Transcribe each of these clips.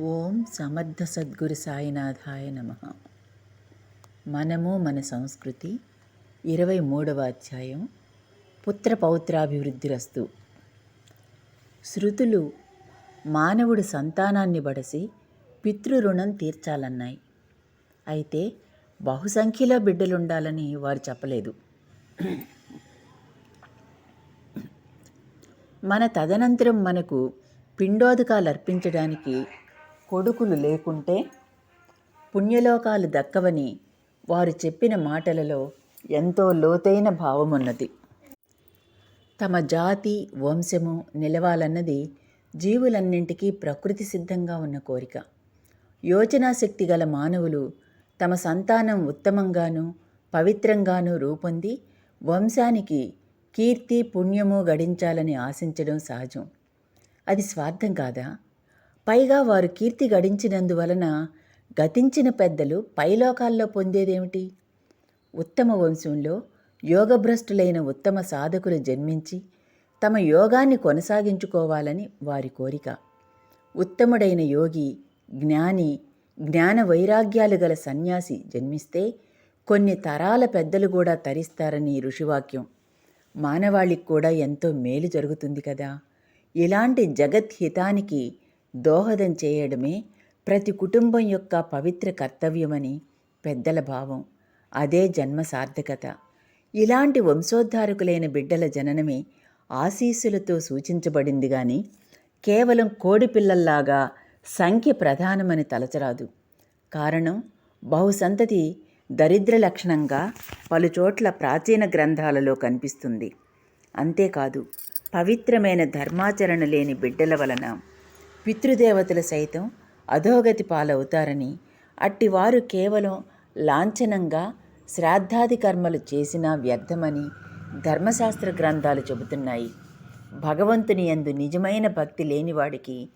ఓం సమర్థ సద్గురు సాయినాథాయ నమ. మనము మన సంస్కృతి ఇరవై మూడవ అధ్యాయం పుత్ర పౌత్రాభివృద్ధిరస్తు. శృతులు మానవుడు సంతానాన్ని బడసి పితృరుణం తీర్చాలన్నాయి. అయితే బహుసంఖ్యలో బిడ్డలుండాలని వారు చెప్పలేదు. మన తదనంతరం మనకు పిండోదకాలు అర్పించడానికి కొడుకులు లేకుంటే పుణ్యలోకాలు దక్కవని వారు చెప్పిన మాటలలో ఎంతో లోతైన భావమున్నది. తమ జాతి వంశము నిలవాలన్నది జీవులన్నింటికీ ప్రకృతి సిద్ధంగా ఉన్న కోరిక. యోచనాశక్తి గల మానవులు తమ సంతానం ఉత్తమంగాను పవిత్రంగాను రూపొంది వంశానికి కీర్తి పుణ్యము గడించాలని ఆశించడం సహజం. అది స్వార్థం కాదా? పైగా వారు కీర్తి గడించినందువలన గతించిన పెద్దలు పైలోకాల్లో పొందేదేమిటి? ఉత్తమ వంశంలో యోగభ్రష్టులైన ఉత్తమ సాధకులు జన్మించి తమ యోగాన్ని కొనసాగించుకోవాలని వారి కోరిక. ఉత్తముడైన యోగి జ్ఞాని జ్ఞాన వైరాగ్యాలు గల సన్యాసి జన్మిస్తే కొన్ని తరాల పెద్దలు కూడా తరిస్తారని ఋషివాక్యం. మానవాళికి కూడా ఎంతో మేలు జరుగుతుంది కదా? ఇలాంటి జగద్హితానికి దోహదం చేయడమే ప్రతి కుటుంబం యొక్క పవిత్ర కర్తవ్యమని పెద్దల భావం. అదే జన్మ సార్థకత. ఇలాంటి వంశోద్ధారకులైన బిడ్డల జననమే ఆశీస్సులతో సూచించబడింది గాని కేవలం కోడిపిల్లల్లాగా సంఖ్య ప్రధానమని తలచరాదు. కారణం బహుసంతతి దరిద్ర లక్షణంగా పలుచోట్ల ప్రాచీన గ్రంథాలలో కనిపిస్తుంది. అంతేకాదు పవిత్రమైన ధర్మాచరణ లేని బిడ్డల వలన పితృదేవతలు సైతం అధోగతి పాలవుతారని అట్టివారు కేవలం లాంఛనంగా శ్రాద్ధాది కర్మలు చేసినా వ్యర్థమని ధర్మశాస్త్ర గ్రంథాలు చెబుతున్నాయి. భగవంతుని యందు నిజమైన భక్తి లేనివాడికి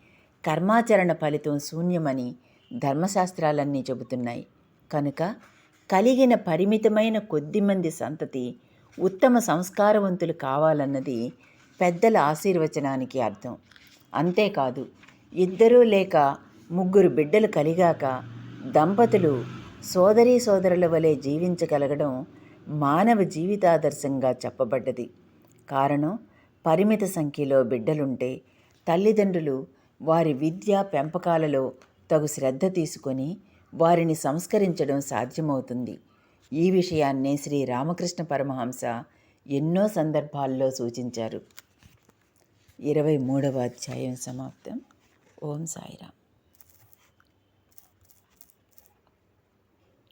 కర్మాచరణ ఫలితం శూన్యమని ధర్మశాస్త్రాలన్నీ చెబుతున్నాయి. కనుక కలిగిన పరిమితమైన కొద్దిమంది సంతతి ఉత్తమ సంస్కారవంతులు కావాలన్నది పెద్దల ఆశీర్వచనానికి అర్థం. అంతేకాదు ఇద్దరూ లేక ముగ్గురు బిడ్డలు కలిగాక దంపతులు సోదరీ సోదరుల వలె జీవించగలగడం మానవ జీవితాదర్శంగా చెప్పబడ్డది. కారణం పరిమిత సంఖ్యలో బిడ్డలుంటే తల్లిదండ్రులు వారి విద్యా పెంపకాలలో తగు శ్రద్ధ తీసుకొని వారిని సంస్కరించడం సాధ్యమవుతుంది. ఈ విషయాన్నే శ్రీ రామకృష్ణ పరమహంస ఎన్నో సందర్భాల్లో సూచించారు. ఇరవై మూడవ అధ్యాయం సమాప్తం. ఓం సాయిరామ్